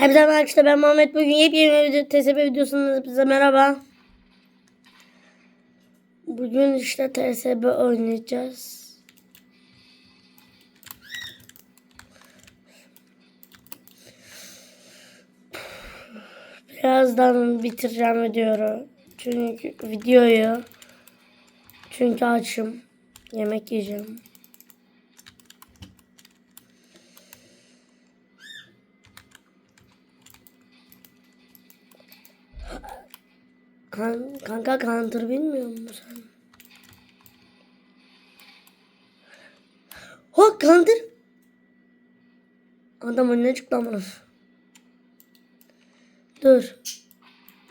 Merhaba arkadaşlar ben Muhammed bugün yepyeni bir video, TSB videosundan bize merhaba. Bugün işte TSB oynayacağız. Birazdan bitireceğim videoyu. Çünkü videoyu. Çünkü açım. Yemek yiyeceğim. Kan, kanka counter bilmiyor musun sen? Ho counter. Adam önüne çıktı amına. Dur.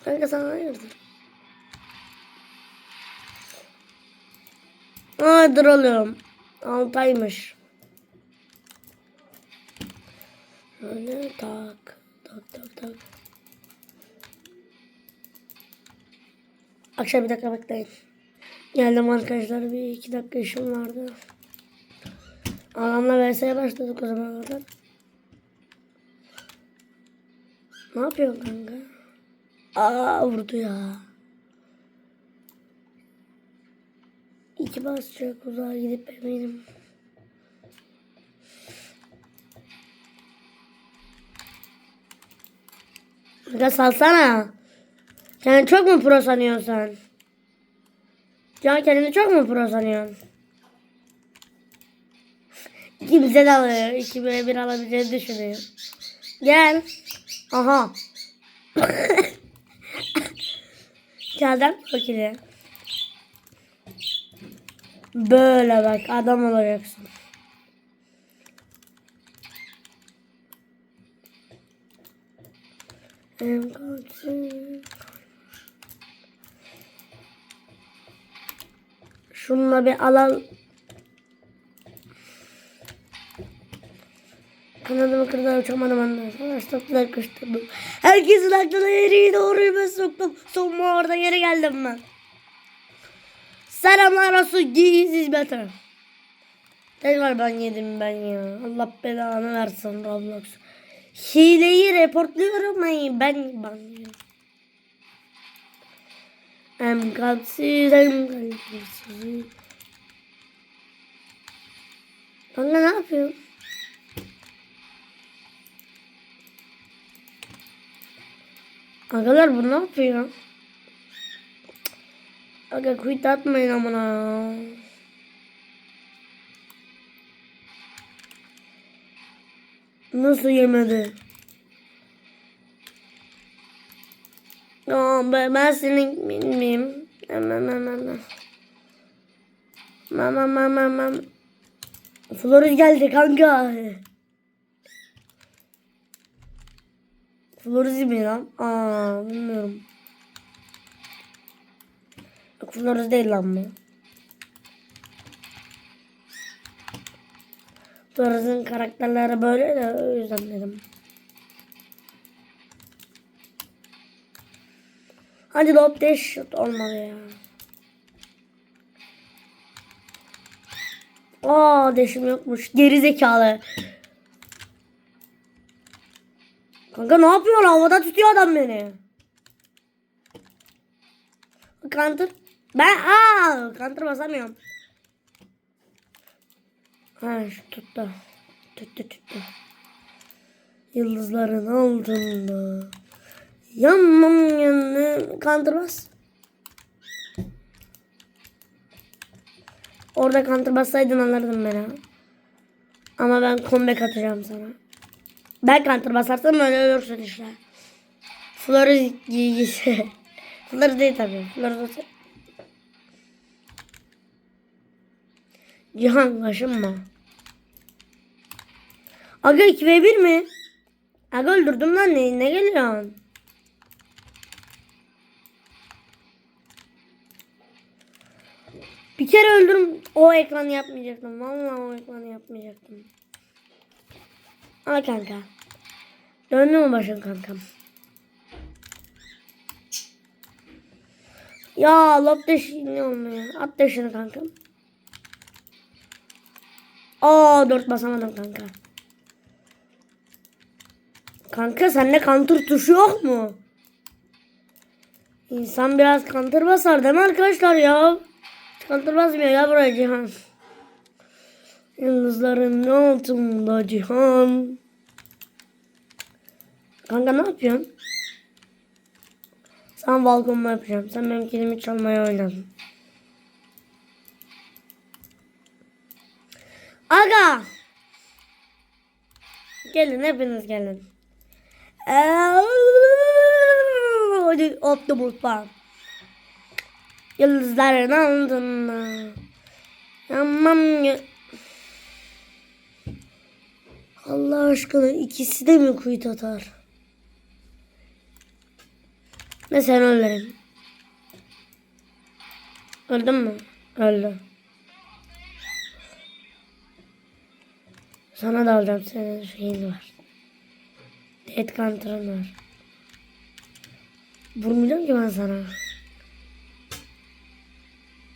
Kanka sen hayırdır? Aa dur alıyorum. Altaymış. Öyle tak. Tak tak tak. Akşam bir dakika bekleyin. Geldim arkadaşlar bir iki dakika işim vardı. Adamla vs'ye başladık o zaman kadar. Ne yapıyorsun kanka? Aa vurdu ya. İki basacak uzağa gidip eminim. Kanka salsana. Kendini çok mu pro sanıyorsun sen? Can kendini çok mu pro sanıyorsun? Kimse de alıyor. İki böyle bir alabileceğini düşünüyor. Gel. Aha. Geldim fakiri. Böyle bak adam olacaksın. Em kalsın. Şununla bir alalım. Kanadımı kırdı uçamadım ondan sonra stoplar kıştırdım. Herkesin aklına yeri doğruyu ben soktum. Sonma orada geri geldim ben. Selamlar olsun giysiz beter. Tekrar ben yedim ben ya. Allah belanı versin Roblox. Hileyi reportluyorum ben ben banlıyorum. Hem kalpsiz hem kalpsiz. Kanka ne yapıyorsun? Agalar bu ne yapıyor? Aga quit atmayın amına. Nasıl yemedi? Aa, ben, ben senin bilmeyeyim. Mama mama mama. Mama mama. Flores geldi kanka. Flores mi lan? Aa bilmiyorum. Yok Flores değil lan bu. Flores'ın karakterleri böyle de o yüzden dedim. Hadi lop deş olmadı ya. Aa deşim yokmuş. Geri zekalı. Kanka ne yapıyorsun? Havada tutuyor adam beni. Counter. Ben aa counter basamıyorum. Ha şu tuttu. Tuttu tuttu. Yıldızların altında. Yanmam yanına. Counter bas. Orada counter bassaydın alırdım beni. Ama ben comeback atacağım sana. Ben counter basarsam öyle ölürsün işte. Flores giygisi. Flores değil tabii. Flores olsa. Cihan kaşınma. Aga 2v1 mi? Aga öldürdüm lan ne, ne geliyorsun? Bir kere öldürüm o ekranı yapmayacaktım. Vallahi o ekranı yapmayacaktım. Al kanka. Döndü mü başın kankam? Ya lop deşi ne olmuyor? At deşini kankam. Aa dört basamadım kanka. Kanka sende counter tuşu yok mu? İnsan biraz counter basar değil mi arkadaşlar ya? Counter basmıyor ya buraya Cihan. Yıldızların altında Cihan. Kanka ne yapıyorsun? Sen balkonuma yapacağım. Sen benim kilimi çalmaya oynadın. Aga! Gelin hepiniz gelin. Optimus Prime. Yıldızların altında. Tamam ya. Allah aşkına ikisi de mi kuyut atar? Ne sen öldürün. Öldün mü? Öldü. Sana da alacağım senin şeyin var. Dead counter'ın var. Vurmayacağım ki ben sana.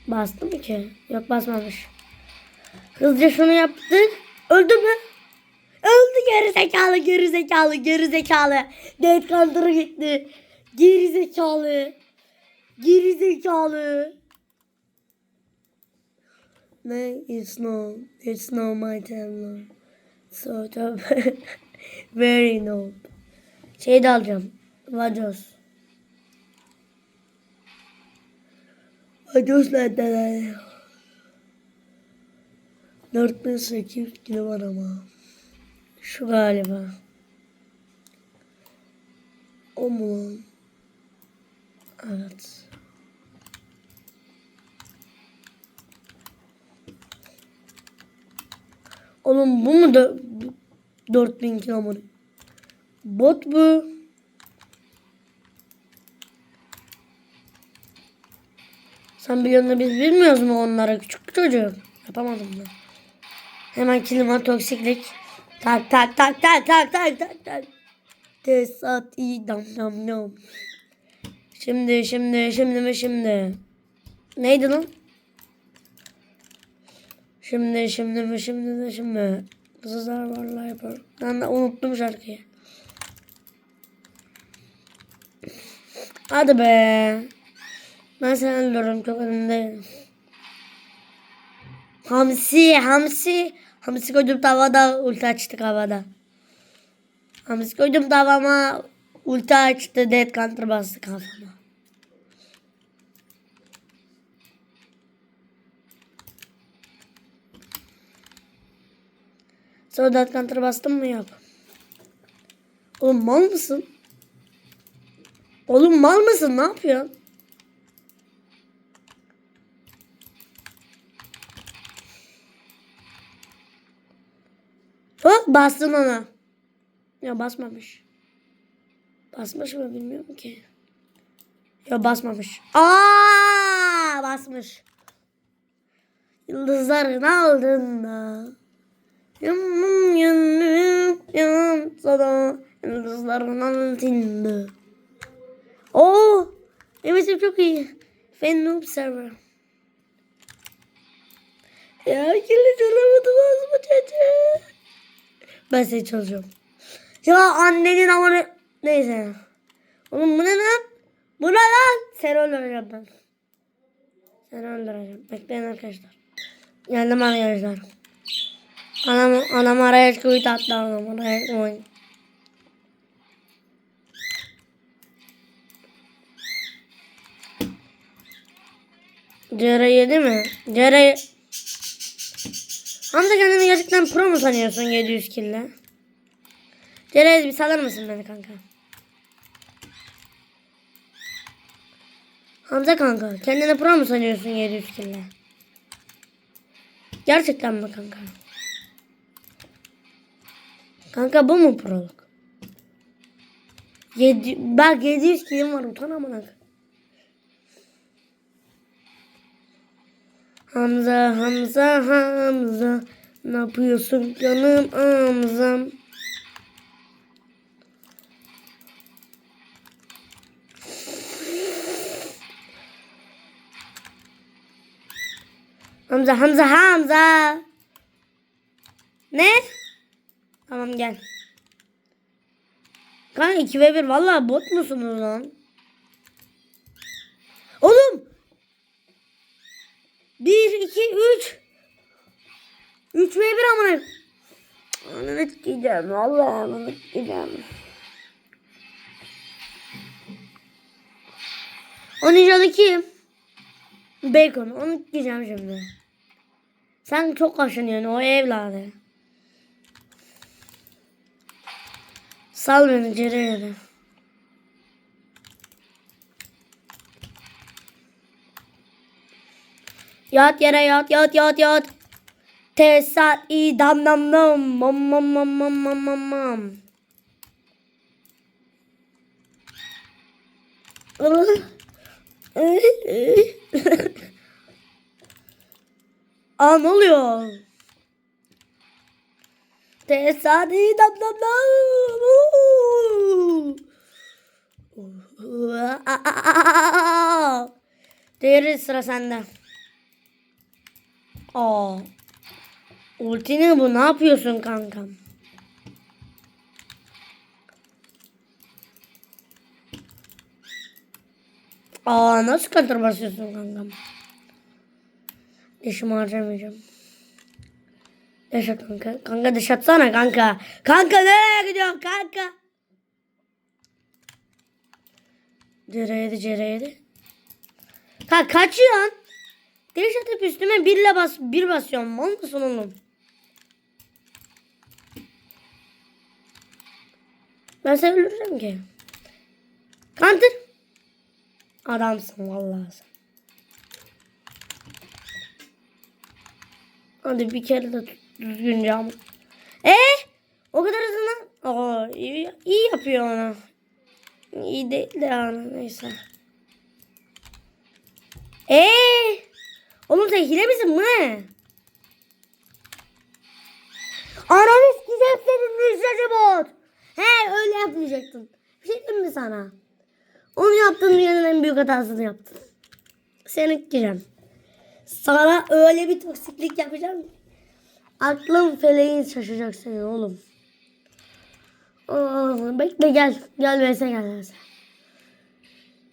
Bastı mı ki? Yok basmamış. Hızlıca şunu yaptık. Öldü mü? Öldü geri zekalı geri zekalı geri zekalı. Dead counter'ı gitti. Geri zekalı. Geri zekalı. No, it's no, it's no my time. Sort of very no. Şey de alacağım. Vajos. Lan? 4800 kilo var ama. Şu galiba. O mu? Evet. Oğlum bu mu da 4000 kilometre? Bot bu. Sen biliyorsun da biz bilmiyoruz mu onlara küçük çocuk? Yapamadım ben. Hemen kilima toksiklik. Tak tak tak tak tak tak tak tak. Tesat i dam dam dam. Şimdi şimdi şimdi mi şimdi? Neydi lan? Şimdi şimdi mi şimdi mi şimdi? Kızlar varlar yapar. Ben de unuttum şarkıyı. Hadi be. Ben seni öldürürüm çok önündeyim. Hamsi, hamsi. Hamsi koydum tavada ulti açtık havada. Hamsi koydum tavama ulti açtı dead counter bastı kafama. Sonra dead counter bastın mı yok. Oğlum mal mısın? Oğlum mal mısın? Ne yapıyorsun? Bak bastın ona. Ya basmamış. Basmış mı bilmiyorum ki. Ya basmamış. Aa basmış. Yıldızların altında. Yanım yanım yansa da yıldızların altında. Oo, evet çok iyi. Fen noob server. Ya kilit alamadım ağzıma çocuğu. Ben seni çalacağım. Ya annenin amına... Neyse. Oğlum bu ne lan? Bu ne lan? Seni öldüreceğim ben. Seni öldüreceğim. Bekleyin arkadaşlar. Geldim arkadaşlar. Anam, anam araya kuyut attı anam araya kuyut. Cere yedi mi? Cere... Hamza kendini gerçekten pro mu sanıyorsun 700 kille? Cerez bir salar mısın beni kanka? Hamza kanka kendini pro mu sanıyorsun 700 kille? Gerçekten mi kanka? Kanka bu mu proluk? 7 bak 700 kilim var utan Hamza Hamza Hamza ne yapıyorsun canım Hamzam? Hamza Hamza Hamza. Ne? Tamam gel. Kanka 2 ve 1 valla bot musunuz lan? Oğlum. 1 2 3 3 ve 1 amına. Ananı gideceğim valla ananı gideceğim. O ninjadaki bacon onu gideceğim şimdi. Sen çok kaşınıyorsun o evladı. Sal beni Ceren'e. Yat yere yat yat yat yat. Tesat i dam dam dam. Mam mam mam mam mam mam mam. Aa ne oluyor? Tesat i dam dam dam. Diğeri sıra sende. Aa. Ultini bu ne yapıyorsun kankam? Aa nasıl counter basıyorsun kankam? Dişimi harcamayacağım. At kanka. Kanka deş atsana kanka. Kanka nereye gidiyorsun kanka? Cereydi cereydi. Ha kaçıyorsun. Deş atıp üstüme birle bas bir basıyorum. Mal mısın oğlum? Ben seni öldüreceğim ki. Counter. Adamsın vallahi sen. Hadi bir kere de düzgünce ama. E o kadar hızlı Aa iyi, iyi yapıyor onu. İyi değil de yani neyse. Eee? Oğlum sen hile misin bu ne? Ananı sikeceğim senin müjdeci bot. He öyle yapmayacaktın. Bir şey diyeyim mi sana? Onu yaptığın dünyanın en büyük hatasını yaptın. Seni gireceğim. Sana öyle bir toksiklik yapacağım ki. Aklın feleğin şaşacak senin oğlum. Aa, bekle gel. Gel vs gel vs.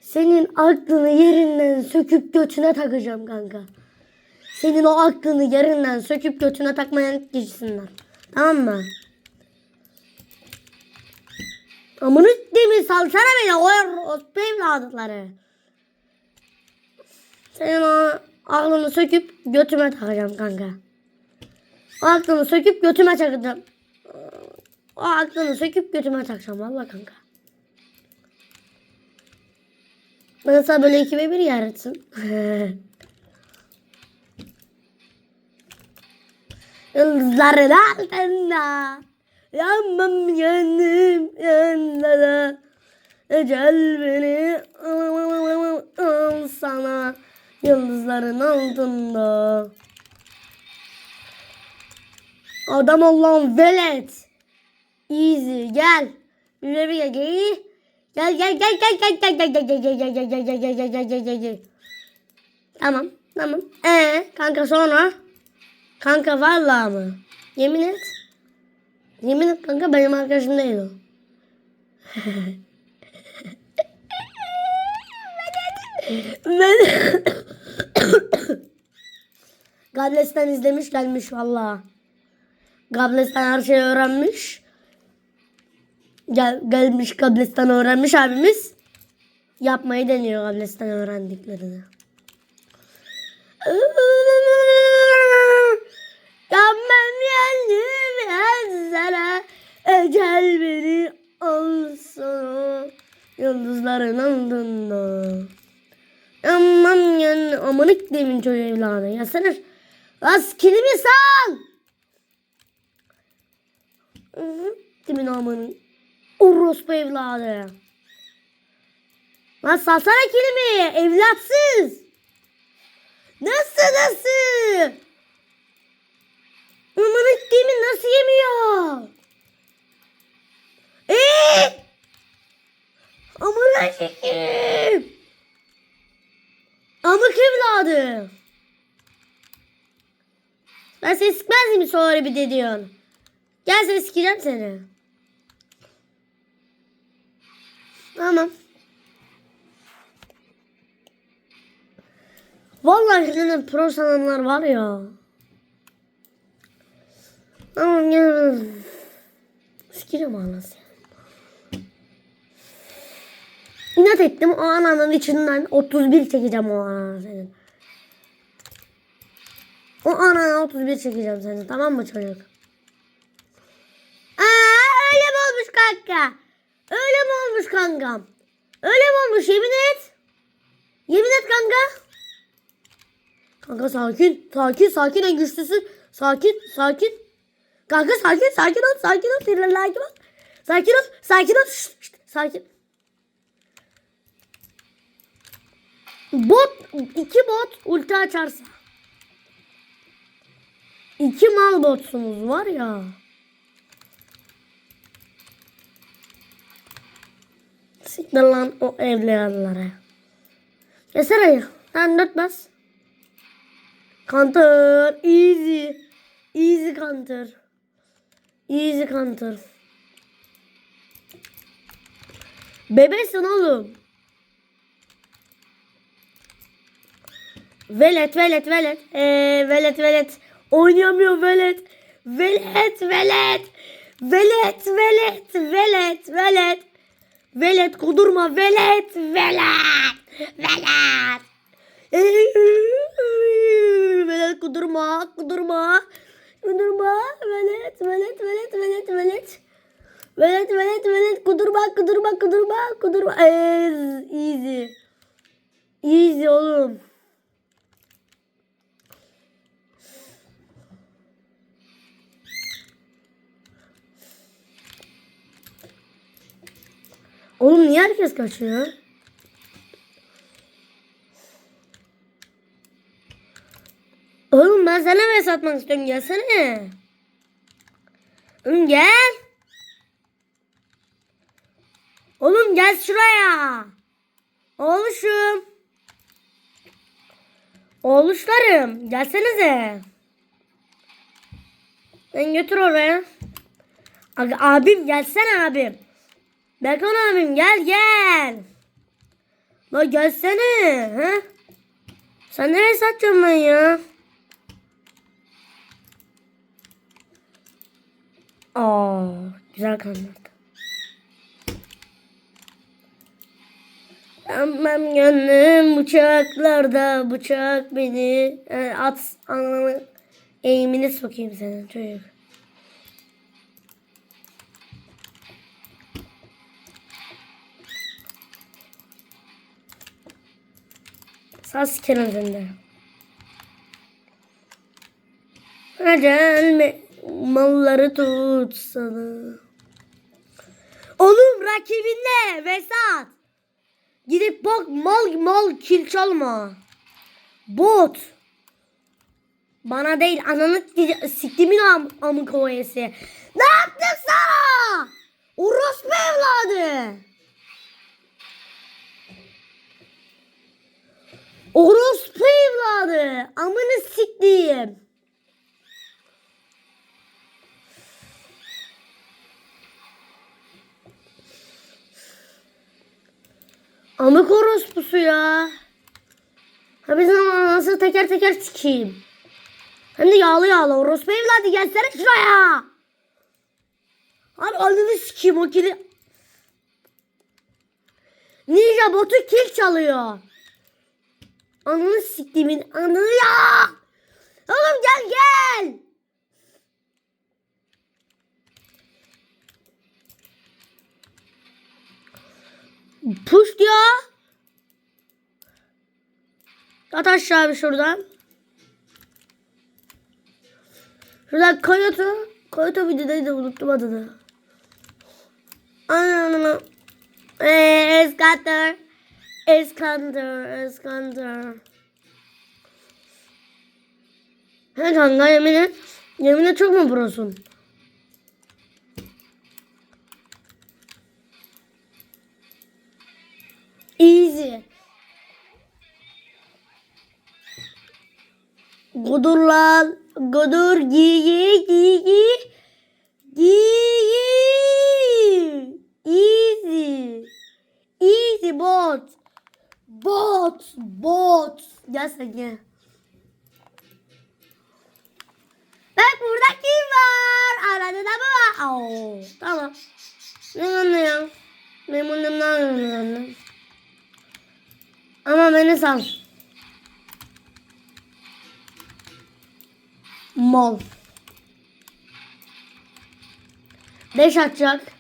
Senin aklını yerinden söküp götüne takacağım kanka. Senin o aklını yerinden söküp götüne takmayan kişisinden. Tamam mı? Amını demin salsana beni o orospu evladıkları. Senin o aklını söküp götüme takacağım kanka. O aklını söküp götüme takacağım. O aklını söküp götüme takacağım valla kanka. Ben sana böyle iki ve bir yaratsın. Yıldızların altında Yanmam yanım yanlara Ecel beni al sana Yıldızların altında Adam Allah'ın velet Easy gel Bir bir gel gel Gel gel gel gel gel gel gel gel gel gel gel gel gel gel gel gel gel gel gel Tamam tamam. Ee kanka sonra? Kanka vallahi mı? Yemin et. Yemin et kanka benim arkadaşım değil o. ben Gables'ten izlemiş gelmiş vallahi. Gables'ten her şeyi öğrenmiş. Gel, gelmiş Gables'ten öğrenmiş abimiz. Yapmayı deniyor Gables'ten öğrendiklerini. Yanmam yandım yazlara Ecel beni alsın Yıldızların altında Yanmam yandım Amanık demin çocuğu evladı Yasana Az kilimi sal. Demin amanın Orospu evladı. Lan salsana kilimi evlatsız. Nasıl nasıl? Aman ettiğimi nasıl yemiyor? Eee? Aman ettiğim. Amık evladı. Ben seni sıkmaz mıyım sonra bir de diyorsun. Gel seni sikeceğim seni. Tamam. Vallahi senin pro sananlar var ya. Tamam gel. Sikerim anası. İnat ettim o ananın içinden 31 çekeceğim o ananı senin. O anana 31 çekeceğim senin tamam mı çocuk? Aa öyle mi olmuş kanka? Öyle mi olmuş kankam? Öyle mi olmuş yemin et? Yemin et kanka. Kanka sakin, sakin, sakin en güçlüsü. Sakin, sakin. Kanka sakin, sakin ol, sakin ol. Sinirlenme. Sakin ol, sakin ol. Şşt, şşt, sakin. Bot, iki bot ulti açarsa. İki mal botsunuz var ya. Siktir lan o evliyalara. Yesene ya. Sen dört bas. Counter. Easy. Easy counter. Easy counter. Bebesin oğlum. Velet velet velet. Ee, velet velet. Oynayamıyor velet. Velet velet. Velet velet velet velet. Velet kudurma velet velet. Velet. Velet kudurma kudurma. Kudurma velet velet velet velet velet. Velet velet velet kudurma kudurma kudurma kudurma. Easy. Easy oğlum. Oğlum niye herkes kaçıyor? Oğlum ben sana mesaj atmak istiyorum. Gelsene. Oğlum gel. Oğlum gel şuraya. Oğluşum. Oğluşlarım. Gelsenize. Ben götür oraya. Abi, abim gelsene abim. Berkan abim gel gel. La gelsene. He? Sen nereye satacaksın ben ya? Aa, güzel kanat. Tamam gönlüm bıçaklarda bıçak beni e, at ananı eğimini sokayım senin çocuk. Sikerim seni de. Malları tut sana. Oğlum rakibinle Vesat. Gidip bak mal mal kil çalma. Bot. Bana değil ananı siktimin am amık oyası. Ne yaptın sana? Orospu evladı. Orospu evladı. Amını siktiğim. Amık orospusu ya. Ha bizim anası teker teker sikeyim. Hem de yağlı yağlı orospu evladı gelsene şuraya. Abi ananı sikeyim o kili. Ninja botu kil çalıyor. Ananı siktiğimin ananı ya. Oğlum gel gel. Push ya. At aşağı bir şuradan. Şuradan Koyoto. Koyoto videodaydı unuttum adını. Ananı. Eee Eskander. Eskander. Eskander. He kanka yemin et. Yemin et çok mu prosun? Easy. Godur lan. Godur. Giy giy giy giy. Giy giy. Easy. Bot. Bot. Gel sen gel. Bak burada kim var? Arada da mı var? Oo, tamam. Ne anlıyor? Memnunumdan anlıyorum. Ama beni sal. Mol. 5 atacak.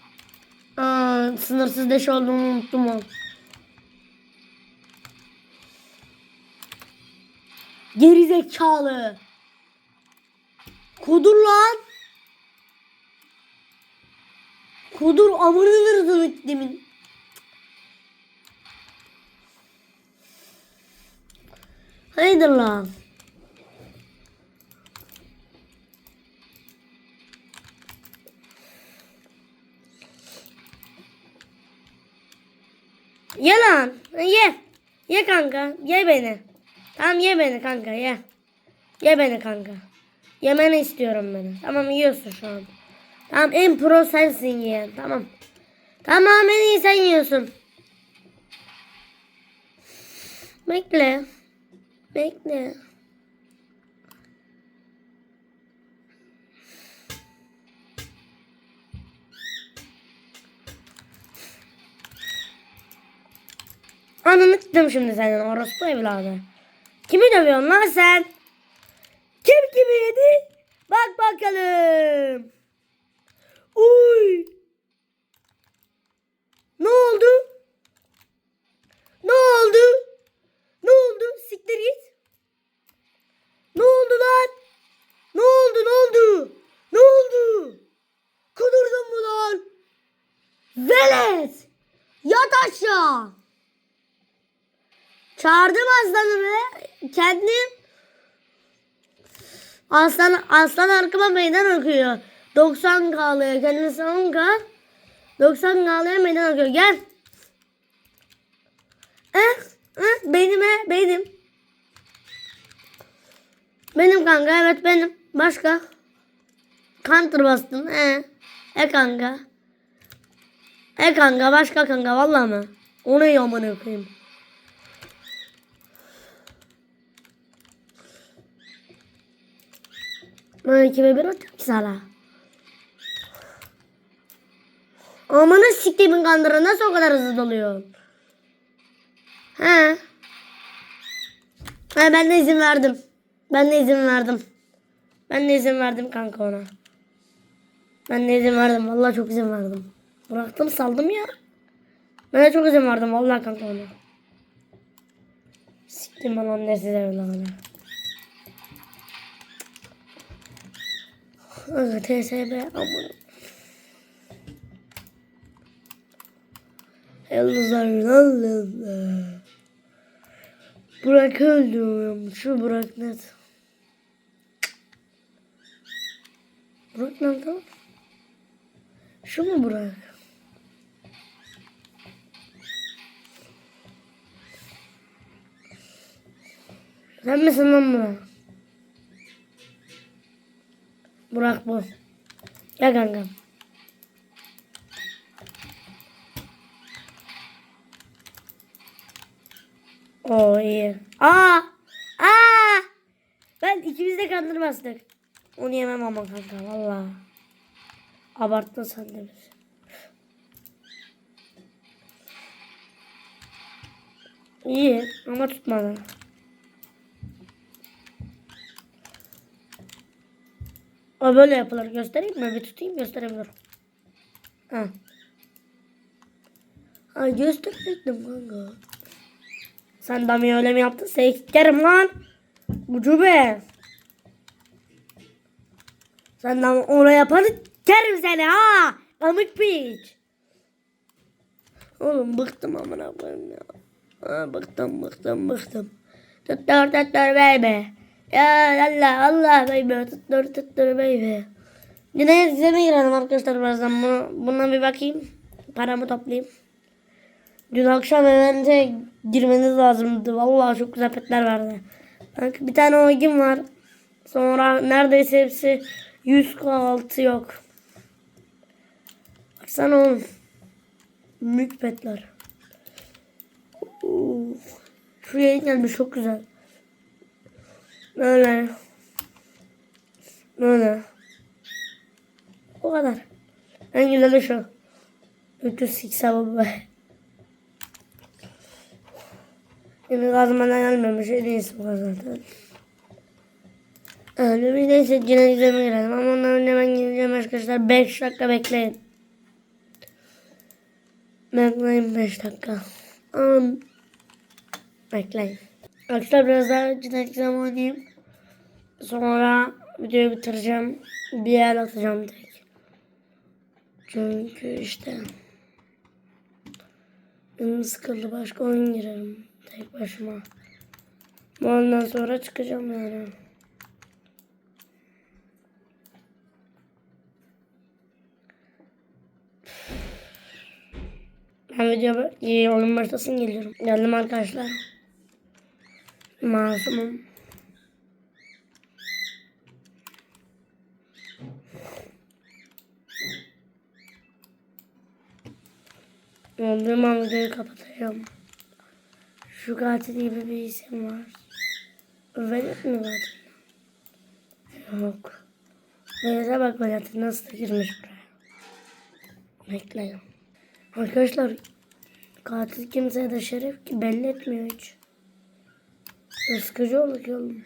Aa, sınırsız deş olduğunu unuttum o. Gerizekalı. Kudur lan. Kudur amını vırdın demin. Haydır lan. Ye lan. Ye. Ye kanka. Ye beni. Tamam ye beni kanka ye. Ye beni kanka. Yemeni istiyorum beni. Tamam yiyorsun şu an. Tamam en pro sensin ye. Tamam. Tamam en iyi sen yiyorsun. Bekle. Bekle. Ananı tuttum şimdi senin orospu evladı. Kimi dövüyorsun lan sen? Kim kimi yedi? Bak bakalım. Uy. Ne oldu? Ne oldu? Ne oldu? Siktir git. Ne oldu lan? Ne oldu? Ne oldu? Ne oldu? Kudurdun mu lan? Velet! Yat aşağı! Çağırdım aslanımı. Kendim aslan aslan arkama meydan okuyor. 90 kalıyor. Kendisi 10k. 90 kalıyor meydan okuyor. Gel. Eh, eh, benim eh, benim. Benim kanka evet benim. Başka? Counter bastın. E. E kanka. E kanka başka kanka vallahi mı? Onu yaman koyayım. Ben kime bir atayım sana. Amanı siktiğimin kandırı nasıl o kadar hızlı doluyor? He. He ben de izin verdim. Ben de izin verdim. Ben de izin verdim kanka ona. Ben de izin verdim. Vallahi çok izin verdim. Bıraktım saldım ya. Ben de çok izin verdim. Vallahi kanka ona. Siktim ben onun nesiz evladı. Aga TSB aman. Elzar Allah. Burak öldüm. Şu Burak net. Burak nerede? Şu mu Burak? Sen misin lan Burak? Burak bu. Gel kankam. Oo iyi. Aa! Aa! Ben ikimiz de kandır bastık. Onu yemem ama kanka valla. Abarttın sen de biz. İyi ama tutmadı. O böyle yapılır. Göstereyim mi? Bir tutayım göstereyim dur. Ha. Ha gösterecektim kanka. Sen dami öyle mi yaptın? Seykerim lan. Ucube. Sen dami ona yapanı kerim seni ha. Amık piç. Oğlum bıktım amına koyayım ya. Ha, bıktım bıktım bıktım. Tuttur tuttur baby. Ya Allah Allah baby tuttur tuttur baby. Yine izleme girelim arkadaşlar birazdan bunu, buna bir bakayım. Paramı toplayayım. Dün akşam evente girmeniz lazımdı. Vallahi çok güzel petler. Bak bir tane oyun var. Sonra neredeyse hepsi 106 yok. Baksana oğlum. Mük petler. Şu yayın gelmiş çok güzel. Böyle. Böyle. O kadar. En güzeli şu. 300 baba. Şimdi kazmadan gelmemiş. En iyisi bu zaten. Öyle bir neyse yine izlemeye girelim ama ondan önce ben gideceğim arkadaşlar. 5 dakika bekleyin. Bekleyin 5 dakika. Um, bekleyin. Arkadaşlar biraz daha cidden exam oynayayım. Sonra videoyu bitireceğim. Bir yer atacağım tek. Çünkü işte canım sıkıldı başka oyun girerim tek başıma. Ondan sonra çıkacağım yani. Ben video iyi oyun başlasın geliyorum. Geldim arkadaşlar. Masumum. Olduğum an videoyu kapatacağım. Şu katil gibi bir isim var. Velet mi katil? Yok. Velet'e bak Velet nasıl da girmiş buraya. Bekleyin. Arkadaşlar katil kimseye de şeref ki belli etmiyor hiç. Sıkıcı oldu ki oğlum.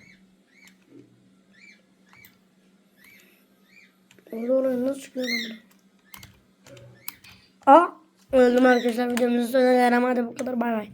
Orada oraya nasıl çıkıyor lan? Aa! Öldüm arkadaşlar videomuzun sonuna geldim. Bu kadar bay bay.